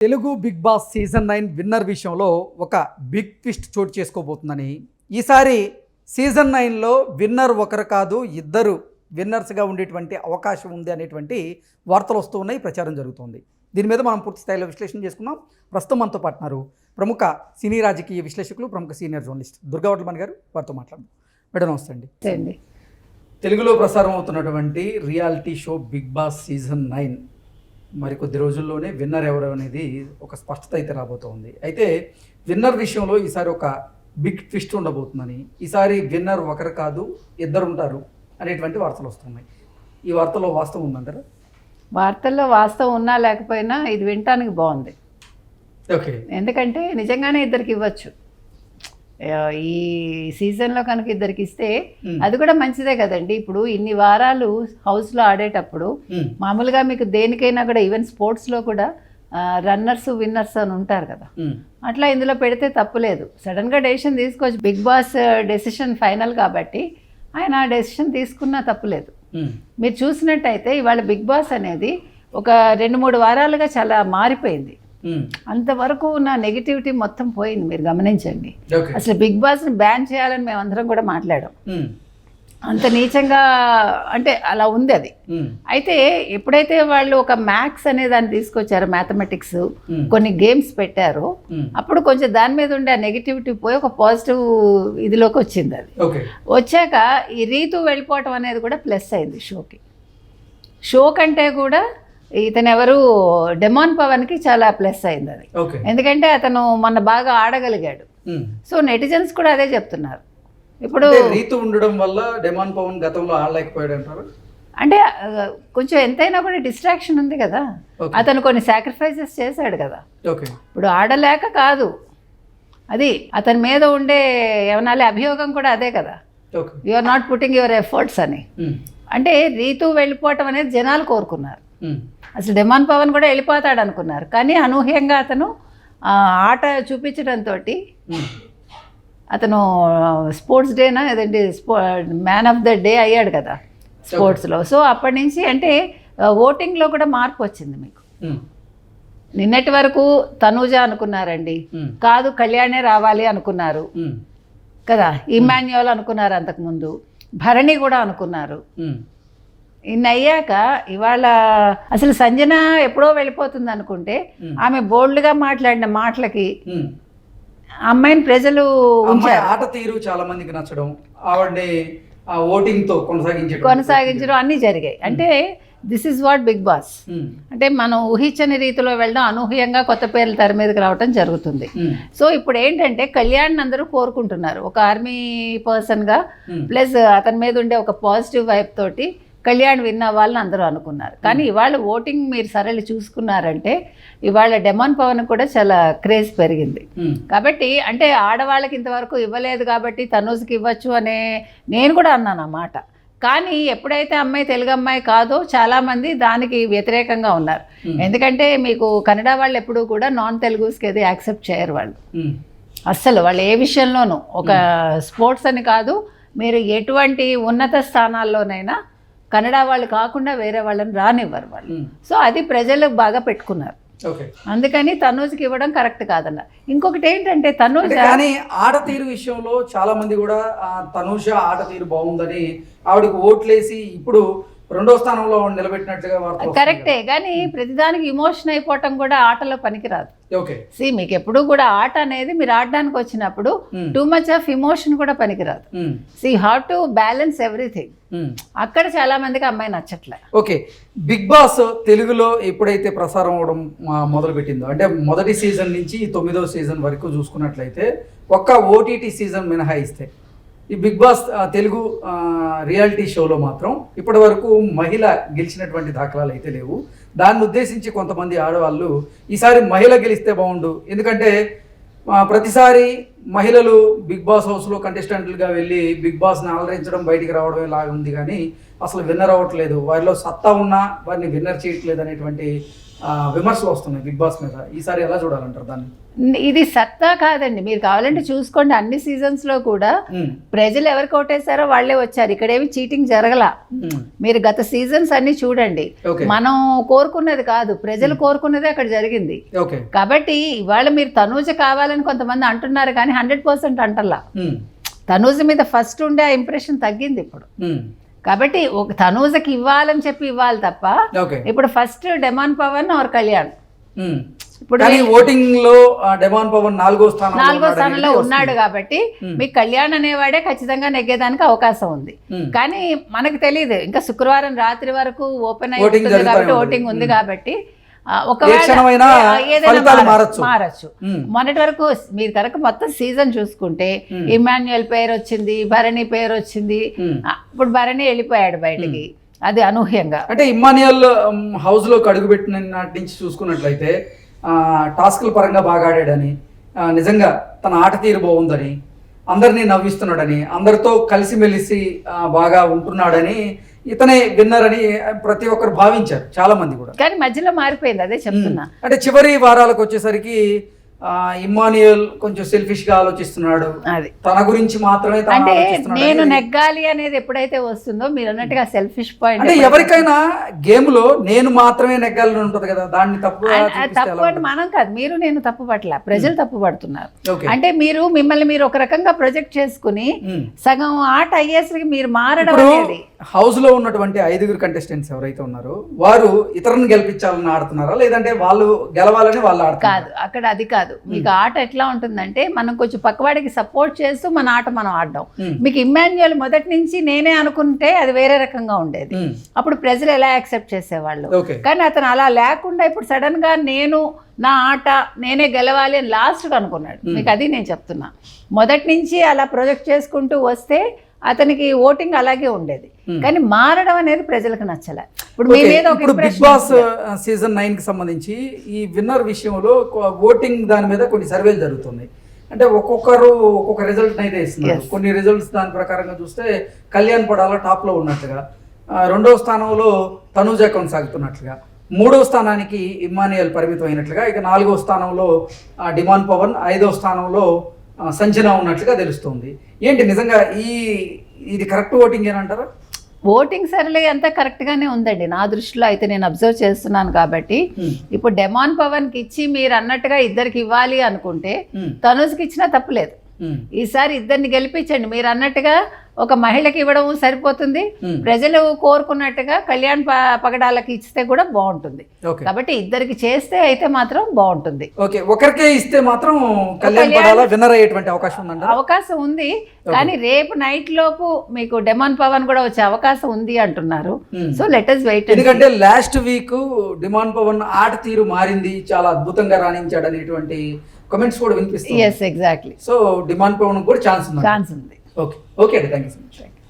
Telugu big boss season nine winner విషయంలో ఒక big twist చోటు చేసుకోబోతుందని. ఈసారి సీజన్ నైన్లో విన్నర్ ఒకరు కాదు ఇద్దరు విన్నర్స్గా ఉండేటువంటి అవకాశం ఉంది అనేటువంటి వార్తలు వస్తూ ఉన్నాయి ప్రచారం జరుగుతోంది. దీని మీద మనం పూర్తి స్థాయిలో విశ్లేషణ చేసుకున్నాం ప్రస్తుతం మనతో పాటున్నారు ప్రముఖ సినీ రాజకీయ విశ్లేషకులు ప్రముఖ సీనియర్ జర్నలిస్ట్ దుర్గావట్లమణి గారు వారితో మాట్లాడదాం. మేడం నమస్తే అండి. అండి. తెలుగులో ప్రసారం అవుతున్నటువంటి reality show big boss season nine మరి కొద్ది రోజుల్లోనే విన్నర్ ఎవరు అనేది ఒక స్పష్టత అయితే రాబోతోంది. అయితే విన్నర్ విషయంలో ఈసారి ఒక బిగ్ ట్విస్ట్ ఉండబోతుందని ఈసారి విన్నర్ ఒకరు కాదు ఇద్దరు ఉంటారు అనేటువంటి వార్తలు వస్తున్నాయి. ఈ వార్తలో వాస్తవం ఉందంటారా వార్తల్లో వాస్తవం ఉన్నా లేకపోయినా ఇది వినటానికి బాగుంది. ఓకే. ఎందుకంటే నిజంగానే ఇద్దరికి ఇవ్వచ్చు. ఈ సీజన్లో కనుక ఇద్దరికి ఇస్తే. అది కూడా మంచిదే కదండి. ఇప్పుడు ఇన్ని వారాలు హౌస్లో ఆడేటప్పుడు మామూలుగా మీకు దేనికైనా కూడా ఈవెన్ స్పోర్ట్స్లో కూడా రన్నర్స్ విన్నర్స్ అని ఉంటారు కదా. అట్లా ఇందులో పెడితే తప్పులేదు. సడన్గా డెసిషన్ తీసుకోవచ్చు. బిగ్ బాస్ డెసిషన్ ఫైనల్ కాబట్టి ఆయన ఆ డెసిషన్ తీసుకున్నా తప్పులేదు. మీరు చూసినట్టయితే ఇవాళ బిగ్ బాస్ అనేది ఒక రెండు మూడు వారాలుగా చాలా మారిపోయింది. అంతవరకు నా నెగిటివిటీ మొత్తం పోయింది మీరు గమనించండి. అసలు బిగ్ బాస్ని బ్యాన్ చేయాలని మేమందరం కూడా మాట్లాడాం. అంత నీచంగా అంటే అలా ఉంది అది. అయితే ఎప్పుడైతే వాళ్ళు ఒక మ్యాథ్స్ అనే దాన్ని తీసుకొచ్చారో మ్యాథమెటిక్స్ కొన్ని గేమ్స్ పెట్టారో అప్పుడు కొంచెం దాని మీద ఉండే ఆ నెగిటివిటీ పోయి ఒక పాజిటివ్ ఇదిలోకి వచ్చింది అది. వచ్చాక ఈ రీతు వెళ్ళిపోవటం అనేది కూడా ప్లస్ అయింది షోకి. షో కంటే కూడా ఇతను ఎవరు డెమాన్ పవన్కి చాలా ప్లస్ అయింది అది ఎందుకంటే అతను మొన్న బాగా ఆడగలిగాడు. సో నెటిజన్స్ కూడా అదే చెప్తున్నారు. ఇప్పుడు రీతు ఉండడం వల్ల డెమాన్ పవన్ గతంలో ఆడలేకపోయాడు అంటారు అంటే కొంచెం ఎంతైనా కూడా డిస్ట్రాక్షన్ ఉంది కదా. అతను కొన్ని సాక్రిఫైసెస్ చేశాడు కదా. ఇప్పుడు ఆడలేక కాదు. అది అతని మీద ఉండే ఏమనాలి అభియోగం కూడా అదే కదా. You are not putting your efforts అని. అంటే రీతు వెళ్ళిపోవటం అనేది జనాలు కోరుకున్నారు. అసలు డెమాన్ పవన్ కూడా వెళ్ళిపోతాడు అనుకున్నారు. కానీ అనూహ్యంగా అతను ఆట చూపించడంతో అతను స్పోర్ట్స్ డేనా ఏదండి స్పో మ్యాన్ ఆఫ్ ద డే అయ్యాడు కదా స్పోర్ట్స్లో. సో అప్పటి నుంచి అంటే ఓటింగ్లో కూడా మార్పు వచ్చింది మీకు. నిన్నటి వరకు తనూజ అనుకున్నారండి. కాదు కళ్యాణే రావాలి అనుకున్నారు. కదా ఇమాన్యువల్ అనుకున్నారు అంతకుముందు. భరణి కూడా అనుకున్నారు. ఇన్ని అయ్యాక ఇవాళ అసలు సంజన ఎప్పుడో వెళ్ళిపోతుంది అనుకుంటే ఆమె బోల్డ్గా మాట్లాడిన మాటలకి అమ్మాయిని ప్రజలు ఉంచారు. ఆట తీరు చాలా మందికి నచ్చడం ఆవిడని ఆ ఓటింగ్తో కొనసాగించడం. కొనసాగించడం అన్నీ జరిగాయి. అంటే this is what big boss అంటే మనం ఊహించని రీతిలో వెళ్ళడం అనూహ్యంగా కొత్త పేర్లు తెర మీదకి రావడం జరుగుతుంది. సో ఇప్పుడు ఏంటంటే కళ్యాణ్ అందరూ కోరుకుంటున్నారు. ఒక ఆర్మీ పర్సన్గా ప్లస్ అతని మీద ఉండే ఒక పాజిటివ్ వైప్ తోటి కళ్యాణ్ విన్న వాళ్ళని అందరూ అనుకున్నారు. కానీ ఇవాళ ఓటింగ్ మీరు సరళి చూసుకున్నారంటే ఇవాళ డెమాన్ పవన్ కూడా చాలా క్రేజ్ పెరిగింది. ఉమ్, కాబట్టి అంటే ఆడవాళ్ళకి ఇంతవరకు ఇవ్వలేదు కాబట్టి తనూజ్కి ఇవ్వచ్చు అనే నేను కూడా అన్నాను ఆ మాట. కానీ ఎప్పుడైతే అమ్మాయి తెలుగు అమ్మాయి కాదో చాలామంది దానికి వ్యతిరేకంగా ఉన్నారు. Hmm. ఎందుకంటే మీకు కన్నడ వాళ్ళు ఎప్పుడూ కూడా నాన్ తెలుగుస్కి అది యాక్సెప్ట్ చేయరు వాళ్ళు. అస్సలు వాళ్ళు ఏ విషయంలోనూ ఒక స్పోర్ట్స్ అని కాదు మీరు ఎటువంటి ఉన్నత స్థానాల్లోనైనా కన్నడ వాళ్ళు కాకుండా వేరే వాళ్ళని రానివ్వరు వాళ్ళు. సో అది ప్రజలు బాగా పెట్టుకున్నారు. అందుకని తనూజ్కి ఇవ్వడం కరెక్ట్ కాదన్న. ఇంకొకటి ఏంటంటే తనూజ్ కానీ ఆట తీరు విషయంలో చాలా మంది కూడా ఆ, తనూష ఆట తీరు బాగుందని ఆవిడకి ఓట్లేసి ఇప్పుడు రెండో స్థానంలో నిలబెట్టినట్లుగా కరెక్టే కానీ ప్రతిదానికి ఇమోషన్ అయిపోవటం కూడా ఆటలో పనికిరాదు. ఓకే. సి మీకు ఎప్పుడు కూడా ఆట అనేది మీరు ఆడడానికి వచ్చినప్పుడు. టూ మచ్ ఆఫ్ ఇమోషన్ కూడా పనికిరాదు. See have to balance everything. అక్కడ చాలా మందికి అమ్మాయి నచ్చట్లే. ఓకే. బిగ్ బాస్ తెలుగులో ఎప్పుడైతే ప్రసారం అవడం మొదలు పెట్టిందో అంటే మొదటి సీజన్ నుంచి తొమ్మిదో సీజన్ వరకు చూసుకున్నట్లయితే ఒక్క ఓటీటీ సీజన్ మినహాయిస్తే ఈ బిగ్ బాస్ తెలుగు రియాలిటీ షోలో మాత్రం ఇప్పటి వరకు మహిళ గెలిచినటువంటి దాఖలాలు అయితే లేవు. దాన్ని ఉద్దేశించి కొంతమంది ఆడవాళ్ళు ఈసారి మహిళ గెలిస్తే బాగుండు. ఎందుకంటే ప్రతిసారి మహిళలు బిగ్ బాస్ హౌస్లో కంటెస్టెంట్లుగా వెళ్ళి బిగ్ బాస్ని ఆలరించడం బయటికి రావడం లాగా ఉంది కానీ అసలు విన్నర్ అవ్వట్లేదు. వారిలో సత్తా ఉన్నా వారిని విన్నర్ చేయట్లేదు అనేటువంటి విమర్శలు వస్తున్నాయి బిగ్ బాస్ మీద. ఈసారి ఎలా చూడాలంటారు దాన్ని? ఇది సత్తా కాదండి. మీరు కావాలంటే చూసుకోండి. అన్ని సీజన్స్లో కూడా ప్రజలు ఎవరికి ఓటేశారో వాళ్ళే వచ్చారు. ఇక్కడేమి చీటింగ్ జరగల. మీరు గత సీజన్స్ అన్ని చూడండి. మనం కోరుకున్నది కాదు. ప్రజలు కోరుకున్నదే అక్కడ జరిగింది. కాబట్టి ఇవాళ మీరు తనూజ కావాలని కొంతమంది అంటున్నారు కానీ హండ్రెడ్ పర్సెంట్ అంటల్లా తనూజ మీద ఫస్ట్ ఉండే ఆ ఇంప్రెషన్ తగ్గింది ఇప్పుడు. కాబట్టి ఒక తనూజకి ఇవ్వాలని చెప్పి ఇవ్వాలి తప్ప ఇప్పుడు first demon Pavan R Kalyan. ఇప్పుడు ఓటింగ్లో డెమాన్ పవన్ నాలుగో స్థానం నాలుగో స్థానంలో ఉన్నాడు కాబట్టి మీకు కళ్యాణ్ అనేవాడే ఖచ్చితంగా నెగ్గేదానికి అవకాశం ఉంది. కానీ మనకు తెలియదు ఇంకా శుక్రవారం రాత్రి వరకు ఓపెన్ అయి Voting ఉంటుంది జరుగుతూనే కాబట్టి. ఓటింగ్ ఉంది కాబట్టి మారచ్చు. మొన్నటి వరకు మీరు కనుక మొత్తం సీజన్ చూసుకుంటే ఇమాన్యుయల్ పేరు వచ్చింది భరణి పేరు వచ్చింది. ఇప్పుడు భరణి వెళ్ళిపోయాడు బయటికి. అది అనూహ్యంగా. అంటే ఇమ్మానియల్ హౌస్లోకి అడుగుపెట్టిన నాటి నుంచి చూసుకున్నట్లయితే టాస్క్ల పరంగా బాగా ఆడాడని నిజంగా తన ఆట తీరు బాగుందని అందరినీ నవ్విస్తున్నాడని అందరితో కలిసిమెలిసి బాగా ఉంటున్నాడని ఇతనే విన్నర్ అని ప్రతి ఒక్కరు భావించారు చాలా మంది కూడా. కానీ మధ్యలో మారిపోయింది అదే చెప్తున్నా. అంటే చివరి వారాలకు వచ్చేసరికి ఆ, ఇమ్మానియల్ కొంచెం సెల్ఫిష్గా ఆలోచిస్తున్నాడు. అది. తన గురించి మాత్రమే అంటే నేను నెగ్గాలి అనేది ఎప్పుడైతే వస్తుందో మీరు అన్నట్టుగా సెల్ఫిష్ పాయింట్ అంటే ఎవరికైనా గేమ్లో నేను మాత్రమే నెగ్గాలని ఉంటది కదా దాన్ని తప్పు తప్పు అని మనం కాదు మీరు నేను తప్పు పట్ల ప్రజలు తప్పు పడుతున్నారు. అంటే మీరు మిమ్మల్ని మీరు ఒక రకంగా ప్రొజెక్ట్ చేసుకుని. సగం ఆట అయ్యేసరికి మీరు మారడం అనేది. హౌస్లో ఉన్నటువంటి ఐదుగురు కంటెస్టెంట్స్ ఎవరైతే ఉన్నారో వారు ఇతరులను గెలిపించాలని ఆడుతున్నారా? లేదంటే వాళ్ళు గెలవాలని వాళ్ళు కాదు అక్కడ అది కాదు. మీకు ఆట ఎట్లా ఉంటుందంటే మనం కొంచెం పక్కవాడికి సపోర్ట్ చేస్తూ మన ఆట మనం ఆడడం. మీకు ఇమ్మాన్యువల్ మొదటి నుంచి నేనే అనుకుంటే అది వేరే రకంగా ఉండేది. అప్పుడు ప్రజలు ఎలా యాక్సెప్ట్ చేసేవాళ్ళు? కానీ అతను అలా లేకుండా ఇప్పుడు సడన్గా నేను నా ఆట నేనే గెలవాలి అని లాస్ట్గా అనుకున్నాడు. మీకు అది నేను చెప్తున్నా. మొదటి నుంచి అలా ప్రొజెక్ట్ చేసుకుంటూ వస్తే అతనికి ఓటింగ్ అలాగే ఉండేది. కానీ మారడం అనేది ప్రజలకు నచ్చలే. ఇప్పుడు మీ మీద ఇప్పుడు బిగ్ బాస్. సీజన్ నైన్కి సంబంధించి ఈ విన్నర్ విషయంలో ఓటింగ్ దాని మీద కొన్ని సర్వేలు జరుగుతున్నాయి. అంటే ఒక్కొక్కరు ఒక్కొక్క రిజల్ట్ అయితే ఇస్తున్నారు. కొన్ని రిజల్ట్స్ దాని ప్రకారంగా చూస్తే కళ్యాణ్ పడాల టాప్లో ఉన్నట్లుగా ఆ, రెండవ స్థానంలో తనూజ కొనసాగుతున్నట్లుగా మూడవ స్థానానికి ఇమ్మానియల్ పరిమితం అయినట్లుగా ఇక నాలుగవ స్థానంలో ఆ, డిమాన్ పవన్ ఐదవ స్థానంలో ఆ, సంజన ఉన్నట్లుగా తెలుస్తుంది. ఏంటి నిజంగా ఈ ఇది కరెక్ట్ ఓటింగ్ ఏనంటారా? ఓటింగ్ సరళి అంతా కరెక్ట్ గానే ఉందండి నా దృష్టిలో అయితే నేను అబ్జర్వ్ చేస్తున్నాను కాబట్టి. ఇప్పుడు డెమాన్ పవన్కి ఇచ్చి మీరు అన్నట్టుగా ఇద్దరికి ఇవ్వాలి అనుకుంటే. తనుజ్కి ఇచ్చినా తప్పులేదు. ఈసారి ఇద్దరిని గెలిపించండి. మీరు అన్నట్టుగా ఒక మహిళకి ఇవ్వడం సరిపోతుంది. Hmm. ప్రజలు కోరుకున్నట్టుగా కళ్యాణ్ పగడాలకి ఇస్తే కూడా బాగుంటుంది. కాబట్టి ఇద్దరికి చేస్తే అయితే మాత్రం బాగుంటుంది. ఓకే ఒకరికే ఇస్తే మాత్రం విన్నర్ అయ్యేటువంటి అవకాశం ఉందండి అవకాశం ఉంది. కానీ రేపు నైట్ లోపు మీకు డెమాన్ పవన్ కూడా వచ్చే అవకాశం ఉంది అంటున్నారు. Hmm. So let us wait ఎందుకంటే లాస్ట్ వీక్ డిమాండ్ పవన్ ఆట తీరు మారింది. చాలా అద్భుతంగా రాణించాడు అనేటువంటి కమెంట్స్ కూడా వినిపిస్తుంది yes exactly so demon Pavan కూడా ఛాన్స్ ఉంది. ఛాన్స్ ఉంది. ఓకే ఓకే అండి థ్యాంక్ యూ సో మచ్